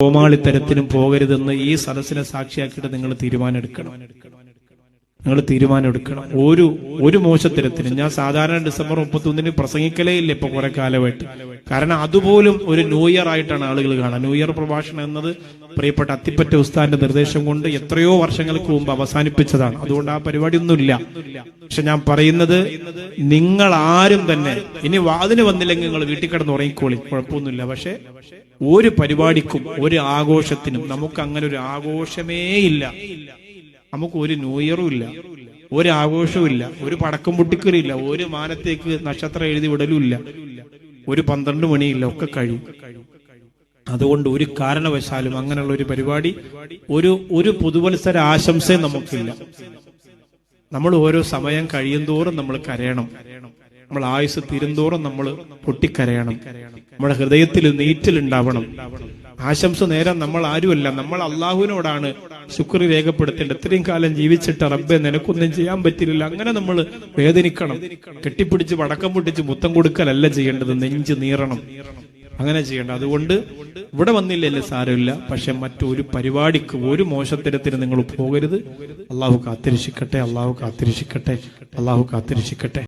കോമാളിത്തരത്തിനും പോകരുതെന്ന് ഈ സദസ്സിനെ സാക്ഷിയാക്കിയിട്ട് നിങ്ങൾ തീരുമാനം എടുക്കണം നിങ്ങൾ തീരുമാനം എടുക്കണം ഒരു ഒരു മോശത്തരത്തിനും ഞാൻ സാധാരണ ഡിസംബർ മുപ്പത്തൊന്നിന് പ്രസംഗിക്കലേ ഇല്ല ഇപ്പൊ കുറെ കാലമായിട്ട്. കാരണം അതുപോലും ഒരു ന്യൂ ഇയർ ആയിട്ടാണ് ആളുകൾ കാണുക. ന്യൂ ഇയർ പ്രഭാഷണം എന്നത് പ്രിയപ്പെട്ട അത്തിപ്പറ്റ ഉസ്താന്റെ നിർദ്ദേശം കൊണ്ട് എത്രയോ വർഷങ്ങൾക്ക് മുമ്പ് അവസാനിപ്പിച്ചതാണ്. അതുകൊണ്ട് ആ പരിപാടി ഒന്നുമില്ല പക്ഷെ ഞാൻ പറയുന്നത് നിങ്ങൾ ആരും തന്നെ ഇനി വാതിന് വന്നില്ലെങ്കിൽ നിങ്ങൾ വീട്ടിൽ കിടന്ന് ഉറങ്ങിക്കോളി കുഴപ്പമൊന്നുമില്ല. പക്ഷെ ഒരു പരിപാടിക്കും ഒരു ആഘോഷത്തിനും നമുക്ക് അങ്ങനെ ഒരു ആഘോഷമേ ഇല്ല. നമുക്ക് ഒരു ന്യൂ ഇയറും ഇല്ല. ഒരു ആഘോഷവും ഇല്ല. ഒരു പടക്കം പൊട്ടിക്കലില്ല. ഒരു മാനത്തേക്ക് നക്ഷത്രം എഴുതി വിടലും ഇല്ല. ഒരു പന്ത്രണ്ട് മണിയില്ല. ഒക്കെ കഴിയും. അതുകൊണ്ട് ഒരു കാരണവശാലും അങ്ങനെയുള്ള ഒരു പരിപാടി ഒരു ഒരു പുതുവത്സര ആശംസയും നമുക്കില്ല. നമ്മൾ ഓരോ സമയം കഴിയുന്തോറും നമ്മൾ കരയണം. നമ്മൾ ആയുസ് തീരുന്തോറും നമ്മൾ പൊട്ടിക്കരയണം. നമ്മുടെ ഹൃദയത്തിൽ നീറ്റിലുണ്ടാവണം. ആശംസ നേരം നമ്മൾ ആരുമല്ല. നമ്മൾ അള്ളാഹുവിനോടാണ് ശുക്രി രേഖപ്പെടുത്തേണ്ടത്. ഇത്രയും കാലം ജീവിച്ചിട്ട് റബ്ബെ നിനക്കൊന്നും ചെയ്യാൻ പറ്റില്ല അങ്ങനെ നമ്മൾ വേദനിക്കണം. കെട്ടിപ്പിടിച്ച് വടക്കം പൊട്ടിച്ച് മുത്തം കൊടുക്കലല്ല ചെയ്യേണ്ടത്. നെഞ്ച് നീറണം. അങ്ങനെ ചെയ്യേണ്ട. അതുകൊണ്ട് ഇവിടെ വന്നില്ലല്ലേ സാരമില്ല. പക്ഷെ മറ്റൊരു പരിപാടിക്ക് ഒരു മോശത്തരത്തിന് നിങ്ങൾ പോകരുത്. അള്ളാഹു കാത്തിരക്ഷിക്കട്ടെ അള്ളാഹു കാത്തിരക്ഷിക്കട്ടെ അള്ളാഹു കാത്തിരക്ഷിക്കട്ടെ